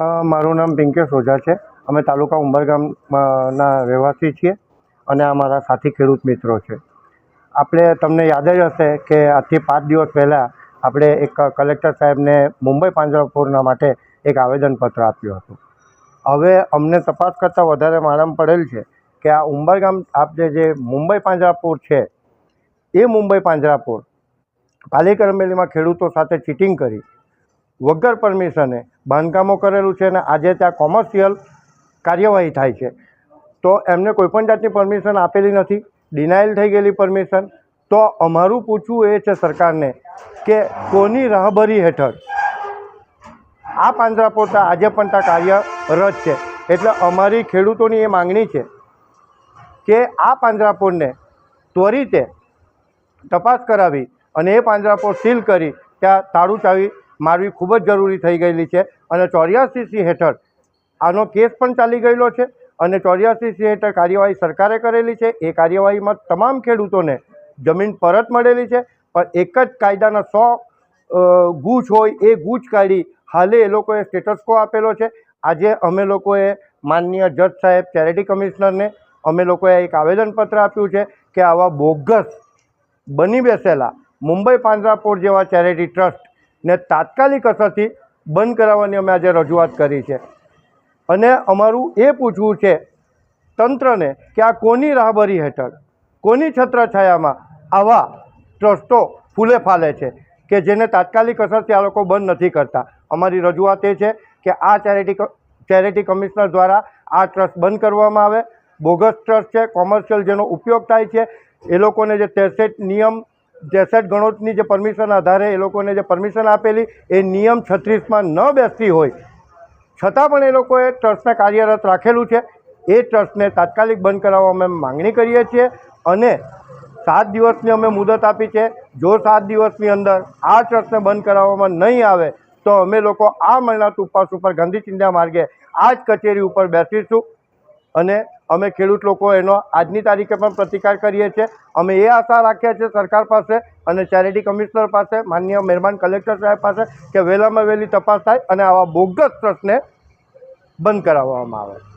મારું નામ પિંકેશ ઓઝા છે. અમે તાલુકા ઉંબરગામના રહેવાસી છીએ અને આ મારા સાથી ખેડૂત મિત્રો છે. આપણે, તમને યાદ જ હશે કે આજથી પાંચ દિવસ પહેલાં આપણે એક કલેક્ટર સાહેબને મુંબઈ પાંજરાપોળના માટે એક આવેદનપત્ર આપ્યું હતું. હવે અમને તપાસ કરતાં વધારે માલૂમ પડેલ છે કે આ ઉંબરગામ આપણે જે મુંબઈ પાંજરાપોળ છે, એ મુંબઈ પાંજરાપોળ પાલિકા રમેલીમાં ખેડૂતો સાથે ચીટિંગ કરી વગર પરમિશને બાંધકામો કરેલું છે અને આજે ત્યાં કોમર્શિયલ કાર્યવાહી થાય છે. તો એમને કોઈપણ જાતની પરમિશન આપેલી નથી. ડિનાયલ થઈ ગયેલી પરમિશન. તો અમારું પૂછવું એ છે સરકારને કે કોની રાહબરી હેઠળ આ પાંજરાપોળ ત્યાં આજે પણ ત્યાં કાર્યરત છે. એટલે અમારી ખેડૂતોની એ માંગણી છે કે આ પાંજરાપોળને ત્વરિતે તપાસ કરાવી અને એ પાંજરાપોળ સીલ કરી ત્યાં તાળું ચાવી મારવી ખૂબ જ જરૂરી થઈ ગયેલી છે અને ચોર્યાસી સી હેઠળ આનો કેસ પણ ચાલી ગયેલો છે અને ચોર્યાસી સી હેઠળ કાર્યવાહી સરકારે કરેલી છે. એ કાર્યવાહીમાં તમામ ખેડૂતોને જમીન પરત મળેલી છે. પણ એક જ કાયદાના સો ગૂંચ હોય એ ગૂંચ કાઢી હાલે એ લોકોએ સ્ટેટસકો આપેલો છે. આજે અમે લોકોએ માનનીય જજ સાહેબ, ચેરિટી કમિશનરને અમે લોકોએ એક આવેદનપત્ર આપ્યું છે કે આવા બોગસ બની બેસેલા મુંબઈ પાંજરાપોળ જેવા ચેરિટી ટ્રસ્ટને તાત્કાલિક અસરથી બંધ કરાવવાની અમે આજે રજૂઆત કરી છે. અને અમારું એ પૂછવું છે તંત્રને કે આ કોની રાહબરી હેઠળ, કોની છત્રછાયામાં આવા ટ્રસ્ટો ફૂલે ફાલે છે કે જેને તાત્કાલિક અસરથી આ લોકો બંધ નથી કરતા? અમારી રજૂઆત એ છે કે આ ચેરિટી ચેરિટી કમિશનર દ્વારા આ ટ્રસ્ટ બંધ કરવામાં આવે. બોગસ ટ્રસ્ટ છે, કોમર્શિયલ જેનો ઉપયોગ થાય છે. એ લોકોને જે તેસઠ નિયમ તેસઠ ગણોતની જે પરમિશન આધારે એ લોકોને જે પરમિશન આપેલી, એ નિયમ છત્રીસમાં ન બેસતી હોય. છતાં પણ એ લોકોએ ટ્રસ્ટને કાર્યરત રાખેલું છે. એ ટ્રસ્ટને તાત્કાલિક બંધ કરાવવા અમે માંગણી કરીએ છીએ અને સાત દિવસની અમે મુદત આપી છે. જો સાત દિવસની અંદર આ ટ્રસ્ટને બંધ કરાવવામાં નહીં આવે, તો અમે લોકો આ મહિના ઉપવાસ ઉપર ગાંધી ચિંધ્યા માર્ગે આ જ કચેરી ઉપર બેસીશું અને અમે ખેડૂત લોકો એનો આજની તારીખે પણ પ્રતિકાર કરીએ છીએ. અમે એ આશા રાખીએ છીએ સરકાર પાસે અને ચેરિટી કમિશનર પાસે, માનનીય મહેરબાન કલેક્ટર સાહેબ પાસે, કે વહેલામાં વહેલી તપાસ થાય અને આવા બોગસ ટ્રસ્ટને બંધ કરાવવામાં આવે.